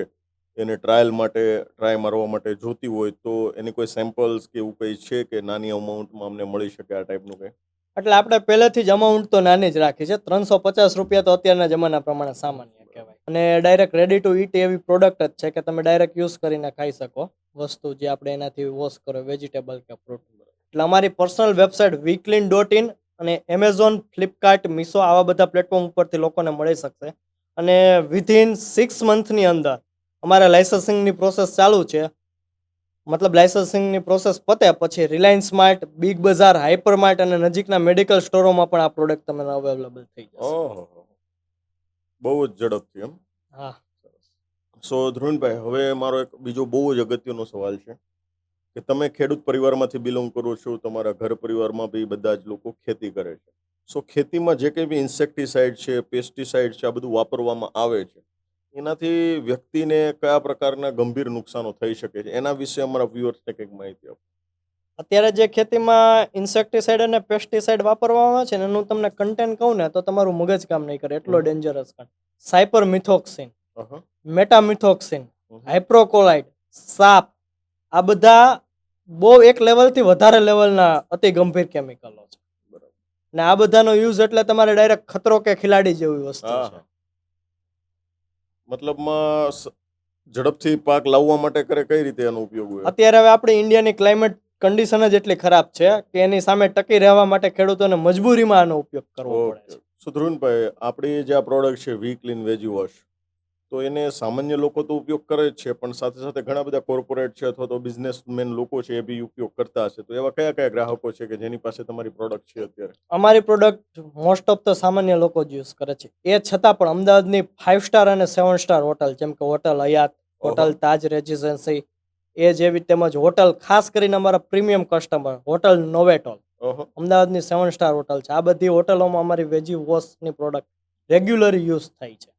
એને ટ્રાયલ માટે ટ્રાય મારવા માટે જોતી હોય તો એની કોઈ સેમ્પલ્સ કે એવું કંઈ છે કે નાની અમાઉન્ટમાં અમને મળી શકે આ ટાઈપનું કંઈ? એટલે આપણે પહેલેથી જ અમાઉન્ટ તો નાની જ રાખી છે. ત્રણસો પચાસ રૂપિયા તો અત્યારના જમાના પ્રમાણે સામાન્ય કહેવાય. અને ડાયરેક્ટ રેડી ટુ ઈટ એવી પ્રોડક્ટ જ છે કે તમે ડાયરેક્ટ યુઝ કરીને ખાઈ શકો. વસ્તુ જે આપણે એનાથી વોશ કરો વેજીટેબલ કે ફ્રૂટ એટલે અમારી personal website Veeclean dot in અને એમેઝોન ફ્લિપકાર્ટ મીશો આવા બધા પ્લેટફોર્મ ઉપરથી લોકોને મળી શકશે. અને વિધિન સિક્સ મંથની અંદર અમારે લાઇસન્સિંગની પ્રોસેસ ચાલુ છે. મતલબ લાઇસન્સિંગની પ્રોસેસ પતે પછી Reliance Mart Big Bazaar Hyper Mart અને નજીકના મેડિકલ સ્ટોરોમાં પણ આ પ્રોડક્ટ તમને અવેલેબલ થઈ જશે. બહુ જ ઝડપથી એમ? હા. સો ધ્રુવનભાઈ હવે મારો એક બીજો બહુ જ અગત્યનો સવાલ છે. કે તમે ખેડૂત પરિવારમાંથી બિલોંગ કરો છો તમારા ઘર પરિવારમાં બી બધા જ લોકો ખેતી કરે છે. સો ખેતીમાં જે કંઈ બી ઇન્સેક્ટિસાઇડ છે પેસ્ટિસાઇડ છે આ બધું વાપરવામાં આવે છે. એનાથી વ્યક્તિને કયા પ્રકારના ગંભીર નુકસાનો થઈ શકે છે? એના વિશે અમારા વ્યુઅર્સને કંઈક માહિતી આપો. અત્યારે જે ખેતીમાં ઇન્સેક્ટિસાઇડ અને પેસ્ટિસાઇડ વાપરવામાં આવે છે ને એનું તમને કન્ટેન્ટ કહું ને તો તમારું મગજ કામ નહીં કરે. એટલો. ડેન્જરસ સાયપર મિથોક્સિન અહં, મેટામિથોક્સિન. હાઇપ્રોકોલાઇડ સાપ આ બધા બહુ એક લેવલથી વધારે લેવલના અતિ ગંભીર કેમિકલો છે. ને આ બધાનો યુઝ એટલે તમારે ડાયરેક્ટ ખતરો કે ખિલાડી જેવી વસ્તુ છે. મતલબમાં ઝડપથી પાક લાવવા માટે કરે કઈ રીતે એનો ઉપયોગ હોય? અત્યારે હવે આપણે ઇન્ડિયાની ક્લાઇમેટ કન્ડિશન જ એટલી ખરાબ છે કે એની સામે ટકી રહેવા માટે ખેડૂતોને મજબૂરીમાં આનો ઉપયોગ કરવો પડે છે. સુધરુનભાઈ આપણી જે આ પ્રોડક્ટ છે વી ક્લીન વેજી વોશ તો એને સામાન્ય લોકો તો ઉપયોગ કરે જ છે પણ સાથે સાથે ઘણા બધા કોર્પોરેટ છે અથવા તો બિઝનેસમેન લોકો છે એ બી ઉપયોગ કરતા હશે. તો એવા કયા કયા ગ્રાહકો છે કે જેની પાસે તમારી પ્રોડક્ટ છે અત્યારે? અમારી પ્રોડક્ટ મોસ્ટ ઓફ તો સામાન્ય લોકો જ યુઝ કરે છે. એ છતાં પણ અમદાવાદની ફાઇવ સ્ટાર અને સેવન સ્ટાર હોટલ જેમ કે હોટલ હયાત હોટલ તાજ રેજિડન્સી એ જેવી તેમજ હોટલ ખાસ કરીને અમારા પ્રીમિયમ કસ્ટમર હોટલ નોવેટોલ અમદાવાદની સેવન સ્ટાર હોટલ છે. આ બધી હોટલોમાં અમારી વેજી વોશની પ્રોડક્ટ રેગ્યુલર યુઝ થાય છે.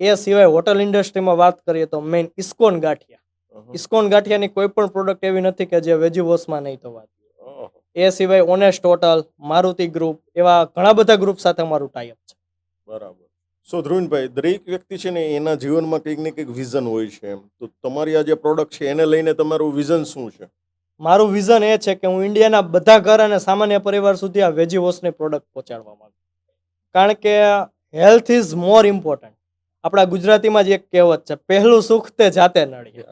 એ સિવાય હોટલ ઇન્ડસ્ટ્રીમાં વાત કરીએ તો મેઇન ઇસ્કોન ગાંઠિયા. ઇસ્કોન ગાંઠિયાની કોઈ પણ પ્રોડક્ટ એવી નથી કે જે વેજી વોશમાં નહીં થવાતી એ સિવાય ઓનેસ્ટ હોટલ મારુતિ ગ્રુપ એવા ઘણા બધા ગ્રુપ સાથે અમારું ટાઈઅપ છે. બરાબર. સો ધ્રુવનભાઈ દરેક વ્યક્તિ છે ને એના જીવનમાં કંઈક ને કંઈક વિઝન હોય છે એમ. તો તમારી આ જે પ્રોડક્ટ છે એને લઈને તમારું વિઝન શું છે? મારું વિઝન એ છે કે હું ઇન્ડિયાના બધા ઘર અને સામાન્ય પરિવાર સુધી આ વેજી વોશની પ્રોડક્ટ પહોંચાડવા માંગુ કારણ કે હેલ્થ ઇઝ મોર ઇમ્પોર્ટન્ટ આપણા ગુજરાતીમાં જ એક કહેવત છે પહેલું સુખ તે જાતે નડી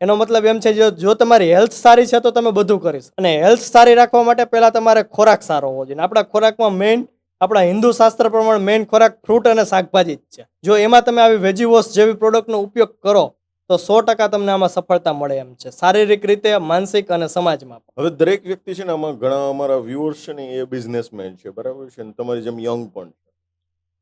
એનો મતલબ એમ છે જો જો તમારી હેલ્થ સારી છે તો તમે બધું કરીશ. અને હેલ્થ સારી રાખવા માટે પહેલાં તમારે ખોરાક સારો હોવો જોઈએ. આપણા ખોરાકમાં મેઇન આપણા હિન્દુ શાસ્ત્ર પ્રમાણે મેઇન ખોરાક ફ્રૂટ અને શાકભાજી જ છે. જો એમાં તમે આવી વેજી વોશ જેવી પ્રોડક્ટનો ઉપયોગ કરો તો સો ટકા તમને આમાં સફળતા મળે એમ છે. શારીરિક રીતે માનસિક અને સમાજમાં હવે દરેક વ્યક્તિ છે ને આમાં ઘણા અમારા વ્યુઅર્સ છે ને એ બિઝનેસમેન છે. બરાબર છે? તમારી જેમ યંગ પણ છે.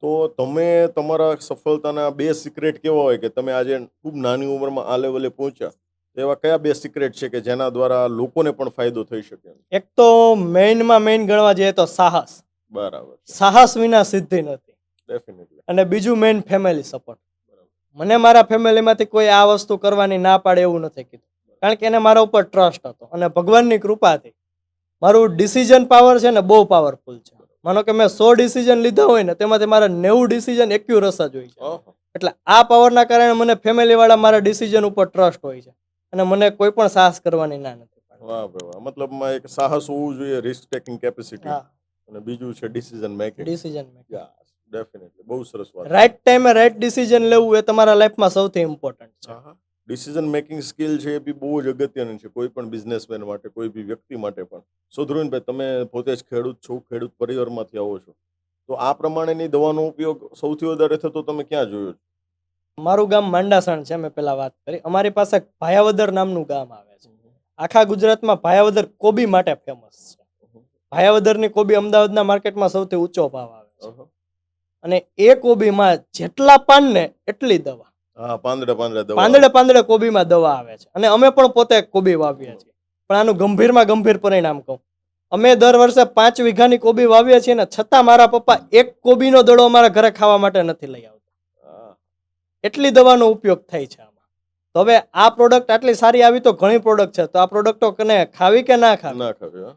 તો તમે તમારા સફળતાના બે સિક્રેટ કેવા હોય કે તમે આજે ખૂબ નાની ઉંમરમાં આ લેવલે પહોંચ્યા? એવા કયા બે સિક્રેટ છે કે જેના દ્વારા લોકોને પણ ફાયદો થઈ શકે એક તો મેઇનમાં મેઇન ગણવા જઈએ તો સાહસ. બરાબર. સાહસ વિના સિદ્ધિ નથી. ડેફિનેટલી અને બીજું મેઇન ફેમિલી સપોર્ટ મને મારા ફેમિલીમાંથી કોઈ આ વસ્તુ કરવાની ના પાડે એવું નથી કીધું. કારણ કે એને મારા ઉપર ટ્રસ્ટ હતો અને ભગવાનની કૃપાથી. મારું ડિસિઝન પાવર છે ને બહુ પાવરફુલ છે. માનો કે મેં સો ડિસિઝન લીધા હોય ને તેમાંથી મારા નેવું ડિસિઝન એક્યુરસ જ હોય છે. એટલે આ પાવરના કારણે મને ફેમિલી વાળા મારા ડિસિઝન ઉપર ટ્રસ્ટ હોય છે. અને મને કોઈ પણ સાહસ કરવાની ના નથી પાડતા. વાહ વાહ. મતલબમાં એક સાહસ હોવું જોઈએ રિસ્ક ટેકિંગ કેપેસિટી અને બીજું છે decision making decision making definitely બહુ સરસ વાત. રાઈટ ટાઈમે રાઈટ ડિસિઝન લેવું એ તમારા લાઈફમાં સૌથી ઇમ્પોર્ટન્ટ છે. ડિસિઝન મેકિંગ સ્કિલ છે એ બી બહુ જ અગત્યની છે કોઈ પણ બિઝનેસમેન માટે કોઈ બી વ્યક્તિ માટે પણ. સો ધ્રુવીનભાઈ તમે પોતે જ ખેડૂત છો ખેડૂત પરિવારમાંથી આવો છો. તો આ પ્રમાણેની દવાનો ઉપયોગ સૌથી વધારે થતો તમે ક્યાં જોયો છો? મારું ગામ માંડાસણ છે મેં પેલા વાત કરી. અમારી પાસે ભાયાવદર નામનું ગામ આવે છે. આખા ગુજરાતમાં ભાયાવદર કોબી માટે ફેમસ છે. ભાયાવદરની કોબી અમદાવાદના માર્કેટમાં સૌથી ઊંચો ભાવ આવે છે. અને એ કોબીમાં જેટલા પાન ને એટલી દવા. પાંદડા પાંદડા દવા. પાંદડે પાંદડે કોબીમાં દવા આવે છે. અને અમે પણ પોતે કોબી વાવીએ છીએ. પણ આનું ગંભીરમાં ગંભીર પરિણામ કહું. અમે દર વર્ષે પાંચ વીઘાની કોબી વાવીએ છીએ ને છતાં મારા પપ્પા એક કોબીનો દડો અમારા ઘરે ખાવા માટે નથી લઈ આવતા. એટલી દવાનો ઉપયોગ થાય છે આમાં. તો હવે આ પ્રોડક્ટ આટલી સારી આવી તો ઘણી પ્રોડક્ટ છે. તો આ પ્રોડક્ટો કને ખાવી કે ના ખાવી? ના ખાવી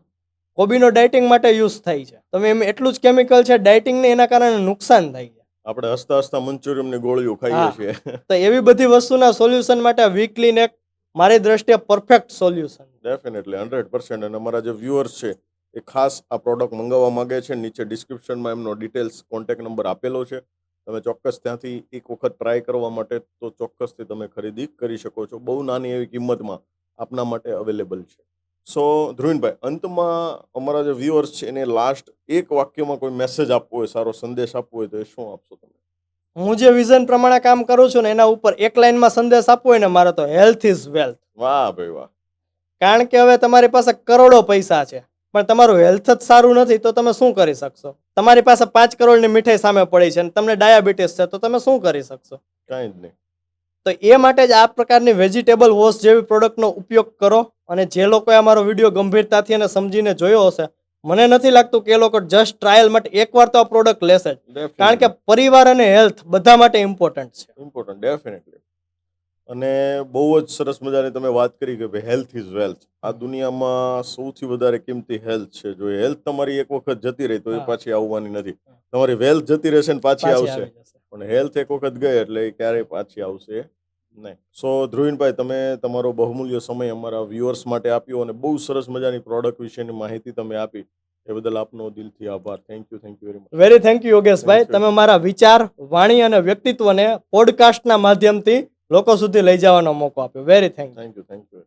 કોબીનો ડાયટિંગ માટે યુઝ થાય છે. તમે એમ એટલું જ કેમિકલ છે ડાયટિંગ ને એના કારણે નુકસાન થાય છે. આપણે હસતા હસતા મંચુરિયમની ગોળીઓ ખાઈએ છીએ. (laughs) તો એવી બધી વસ્તુના સોલ્યુશન માટે વીકલીન એક મારી દ્રષ્ટિએ perfect solution definitely hundred percent અને અમારા જે વ્યુઅર્સ છે એ ખાસ આ પ્રોડક્ટ મંગાવવા માગે છે. નીચે ડિસ્ક્રિપ્શનમાં એમનો ડિટેલ્સ કોન્ટેક્ટ નંબર આપેલો છે. તમે ચોક્કસ ત્યાંથી એક વખત ટ્રાય કરવા માટે તો ચોક્કસથી તમે ખરીદી કરી શકો છો. બહુ નાની એવી કિંમતમાં આપના માટે અવેલેબલ છે. સો ધ્રુવીનભાઈ અંતમાં અમારા જે વ્યુઅર્સ છે એને લાસ્ટ એક વાક્યમાં કોઈ મેસેજ આપવો હોય સારો સંદેશ આપવો હોય તો એ શું આપશો તમે? હું જે વિઝન પ્રમાણે કામ કરું છું ને એના ઉપર એક લાઈનમાં સંદેશ આપવો હોય ને મારે તો હેલ્થ ઇઝ વેલ્થ વાહ ભાઈ વાહ. કારણ કે હવે તમારી પાસે કરોડો પૈસા છે પણ તમારું હેલ્થ જ સારું નથી તો તમે શું કરી શકશો? તમારી પાસે પાંચ કરોડની મીઠાઈ સામે પડી છે અને તમને ડાયાબિટીસ છે તો તમે શું કરી શકશો? કાંઈ જ નહીં. તો એ માટે જ આ પ્રકારની વેજીટેબલ વોશ જેવી પ્રોડક્ટનો ઉપયોગ કરો. અને જે લોકોએ અમારો વીડિયો ગંભીરતાથી અને સમજીને જોયો હશે મને નથી લાગતું કે એ લોકો જસ્ટ ટ્રાયલ માટે એકવાર તો આ પ્રોડક્ટ લેશે જ. કારણ કે પરિવાર અને હેલ્થ બધા માટે ઇમ્પોર્ટન્ટ છે. ઇમ્પોર્ટન્ટ ડેફિનેટલી અને બહુ જ સરસ મજાની તમે વાત કરી કે ભાઈ હેલ્થ ઇઝ વેલ્થ આ દુનિયામાં સૌથી વધારે કિંમતી હેલ્થ છે. જો હેલ્થ તમારી એક વખત જતી રહી તો એ પાછી આવવાની નથી. તમારી વેલ્થ જતી રહેશે ને પાછી આવશે. આવી પણ હેલ્થ એક વખત ગઈ એટલે એ ક્યારેય પાછી આવશે નહીં. સો ધ્રુવીનભાઈ તમે તમારો બહુમૂલ્ય સમય અમારા વ્યુઅર્સ માટે આપ્યો અને બહુ સરસ મજાની પ્રોડક્ટ વિશેની માહિતી તમે આપી. એ બદલ આપનો દિલથી આભાર. Thank you thank you very much very thank you યોગેશભાઈ. તમે મારા વિચાર વાણી અને વ્યક્તિત્વને પોડકાસ્ટના માધ્યમથી લોકો સુધી લઈ જવાનો મોકો આપ્યો. Very thank thank you thank you